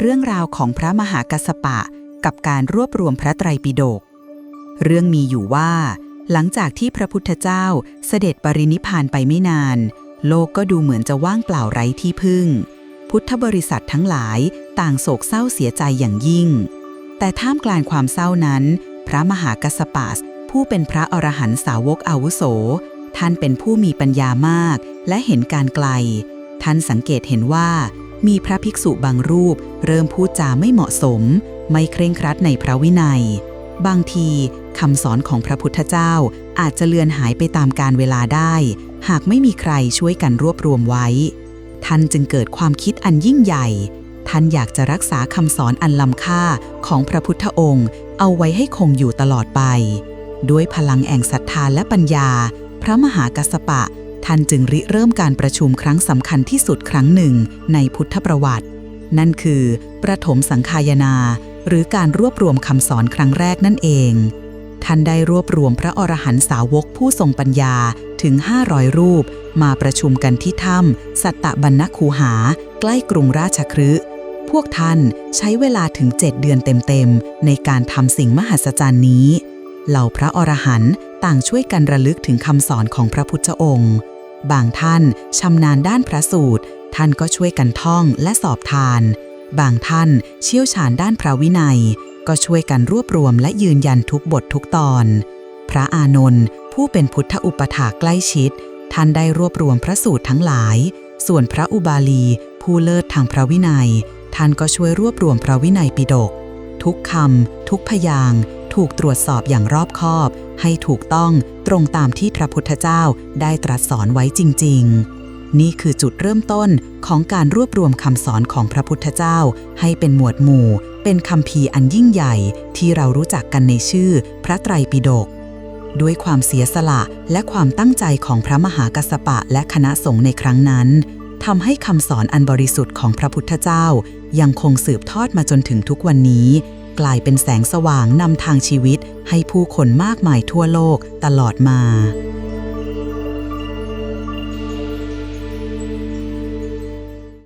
เรื่องราวของพระมหากัสสปะกับการรวบรวมพระไตรปิฎกเรื่องมีอยู่ว่า หลังจากที่พระพุทธเจ้าเสด็จปรินิพานไปไม่นาน โลกก็ดูเหมือนจะว่างเปล่าไร้ที่พึ่ง พุทธบริษัททั้งหลายต่างโศกเศร้าเสียใจอย่างยิ่ง แต่ท่ามกลางความเศร้านั้น พระมหากัสสปะผู้เป็นพระอรหันตสาวกอาวุโส ท่านเป็นผู้มีปัญญามากและเห็นการไกล ท่านสังเกตเห็นว่า มีพระภิกษุบางรูป เริ่มพูดจาไม่เหมาะสม ไม่เคร่งครัดในพระวินัย บางทีคำสอนของพระพุทธเจ้าอาจจะเลือนหายไปตามการเวลาได้ หากไม่มีใครช่วยกันรวบรวมไว้ ท่านจึงเกิดความคิดอันยิ่งใหญ่ ท่านอยากจะรักษาคำสอนอันล้ำค่าของพระพุทธองค์ เอาไว้ให้คงอยู่ตลอดไป ด้วยพลังแห่งศรัทธาและปัญญา พระมหากัสสปะ ท่านจึงริเริ่มการประชุมครั้งสำคัญที่สุดครั้งหนึ่งในพุทธประวัติ นั่นคือ ประถมสังคายนา หรือการรวบรวมคำสอนครั้งแรกนั่นเอง ท่านได้รวบรวมพระอรหันตสาวกผู้ทรงปัญญาถึง 500 รูป มาประชุมกันที่ถ้ำสัตตบัญณคูหา ใกล้กรุงราชคฤห์พวกท่านใช้เวลาถึง 7 เดือนเต็มๆ ในการทำสิ่งมหัศจรรย์นี้ เหล่าพระอรหันต์ ต่างช่วยกันระลึกถึงคำสอนของพระพุทธองค์ บางท่านชำนาญด้านพระสูตร ท่านก็ช่วยกันท่องและสอบทาน บางท่านเชี่ยวชาญด้านพระวินัย ก็ช่วยกันรวบรวมและยืนยันทุกบททุกตอน พระอานนท์ผู้เป็นพุทธอุปถากใกล้ชิด ท่านได้รวบรวมพระสูตรทั้งหลาย ส่วนพระอุบาลี ผู้เลิศทางพระวินัย ท่านก็ช่วยรวบรวมพระวินัยปิฎกทุกคำทุกพยาง ถูกตรวจสอบอย่างรอบคอบ ให้ถูกต้องตรงตามที่พระพุทธเจ้าได้ตรัสสอนไว้จริง ๆ นี่คือจุดเริ่มต้นของการรวบรวมคำสอนของพระพุทธเจ้า ให้เป็นหมวดหมู่ เป็นคำพีอันยิ่งใหญ่ที่เรารู้จักกันในชื่อ พระไตรปิฎกด้วยความเสียสละและความตั้งใจของพระมหากัสปะและคณะสงฆ์ในครั้งนั้นทำให้คำสอนอันบริสุทธิ์ของพระพุทธเจ้า ยังคงสืบทอดมาจนถึงทุกวันนี้ กลายเป็นแสงสว่างนำทางชีวิตให้ผู้คนมากมายทั่วโลกตลอดมา